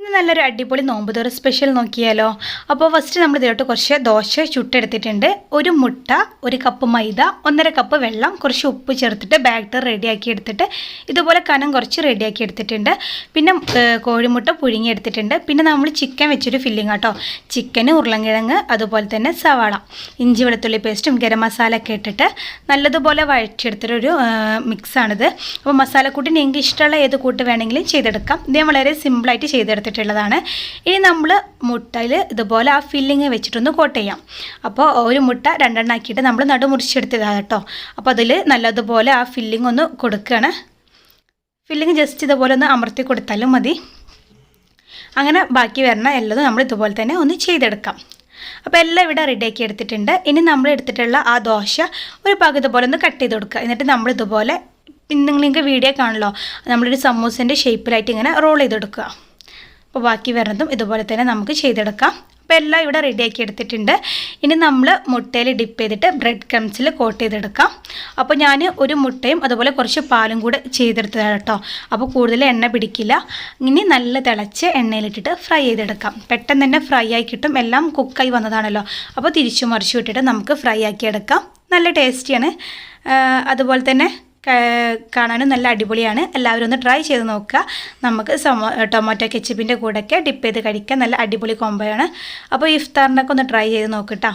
ഇന്ന് നല്ലൊരു അടിപൊളി നോമ്പുതോറ സ്പെഷ്യൽ നോക്കിയാലോ? അപ്പോൾ ഫസ്റ്റ് നമ്മൾ ഇതിലോട്ട് കുറച്ച് ദോശ ചുട്ടെടുത്തിട്ടുണ്ട്. ഒരു മുട്ട ഒരു കപ്പ് മൈദ ഒന്നര കപ്പ് വെള്ളം കുറച്ച് ഉപ്പ് ചേർത്തിട്ട് ബാറ്റർ റെഡിയാക്കി എടുത്തിട്ട് ഇതുപോലെ കനം കുറച്ച് റെഡിയാക്കി എടുത്തിട്ടുണ്ട് പിന്നെ കോഴിമുട്ട പുഴുങ്ങിയെടുത്തിട്ടുണ്ട്. പിന്നെ നമ്മൾ ചിക്കൻ വെച്ചൊരു ഫില്ലിംഗ് കേട്ടോ ചിക്കന് ഉരുളൻകിഴങ്ങ് അതുപോലെ തന്നെ സവാള. ഇഞ്ചി വെളുത്തുള്ളി പേസ്റ്റും ഗരം മസാല ഒക്കെ ഇട്ടിട്ട് നല്ലതുപോലെ വഴച്ചെടുത്തിട്ടൊരു മിക്സാണിത് അപ്പോൾ മസാലക്കൂട്ടിന് നിങ്ങൾക്ക് ഇഷ്ടമുള്ള ഏത് കൂട്ട് വേണമെങ്കിലും ചെയ്തെടുക്കാം. ഇത് വളരെ സിമ്പിളായിട്ട് ചെയ്തെടുത്തിട്ടുള്ളതാണ് ഇനി നമ്മൾ മുട്ടയിൽ ഇതുപോലെ ആ ഫില്ലിങ് വെച്ചിട്ടൊന്ന് കോട്ട് ചെയ്യാം. അപ്പോൾ ഒരു മുട്ട രണ്ടെണ്ണം ആക്കിയിട്ട് നമ്മൾ നടുമുറിച്ചെടുത്തതാണ് കേട്ടോ. അപ്പോൾ അതിൽ നല്ലതുപോലെ ആ ഫില്ലിങ് ഒന്ന് കൊടുക്കുകയാണ് ഫില്ലിങ് ജസ്റ്റ് ഇതുപോലെ ഒന്ന് അമർത്തി കൊടുത്താലും മതി. അങ്ങനെ ബാക്കി വരണ എല്ലതും നമ്മൾ ഇതുപോലെ തന്നെ ഒന്ന് ചെയ്തെടുക്കാം. അപ്പോൾ എല്ലാം ഇവിടെ റെഡിയാക്കി എടുത്തിട്ടുണ്ട്. ഇനി നമ്മൾ എടുത്തിട്ടുള്ള ആ ദോശ ഒരു പകുതി പോലെ ഒന്ന് കട്ട് ചെയ്ത് കൊടുക്കുക. എന്നിട്ട് നമ്മൾ ഇതുപോലെ പിന്നെ നിങ്ങൾക്ക് വീഡിയോ കാണല്ലോ. നമ്മളൊരു സമൂസന്റെ ഷേപ്പിലായിട്ട് ഇങ്ങനെ റോൾ ചെയ്തെടുക്കുക അപ്പോൾ ബാക്കി വരുന്നതും ഇതുപോലെ തന്നെ നമുക്ക് ചെയ്തെടുക്കാം. അപ്പോൾ എല്ലാം ഇവിടെ റെഡിയാക്കി എടുത്തിട്ടുണ്ട്. ഇനി നമ്മൾ മുട്ടയിൽ ഡിപ്പ് ചെയ്തിട്ട് ബ്രെഡ് ക്രംസിൽ കോട്ട് ചെയ്തെടുക്കാം. അപ്പോൾ ഞാൻ ഒരു മുട്ടയും അതുപോലെ കുറച്ച് പാലും കൂടെ ചെയ്തെടുത്തതാണ് കേട്ടോ. അപ്പോൾ കൂടുതൽ എണ്ണ പിടിക്കില്ല. ഇനി നല്ല തിളച്ച് എണ്ണയിലിട്ടിട്ട് ഫ്രൈ ചെയ്തെടുക്കാം. പെട്ടെന്ന് തന്നെ ഫ്രൈ ആയി കിട്ടും. എല്ലാം കുക്കായി വന്നതാണല്ലോ. അപ്പോൾ തിരിച്ചു മറിച്ചു വിട്ടിട്ട് നമുക്ക് ഫ്രൈ ആക്കിയെടുക്കാം നല്ല ടേസ്റ്റിയാണ് അതുപോലെ തന്നെ കാണാനും നല്ല അടിപൊളിയാണ്. എല്ലാവരും ഒന്ന് ട്രൈ ചെയ്ത് നോക്കുക. നമുക്ക് ടൊമാറ്റോ കെച്ചപ്പിന്റെ കൂടെയൊക്കെ ഡിപ്പ് ചെയ്ത് കഴിക്കാൻ നല്ല അടിപൊളി കോംബോയാണ് അപ്പോൾ ഇഫ്താറിനൊക്കെ ഒന്ന് ട്രൈ ചെയ്ത് നോക്കട്ടോ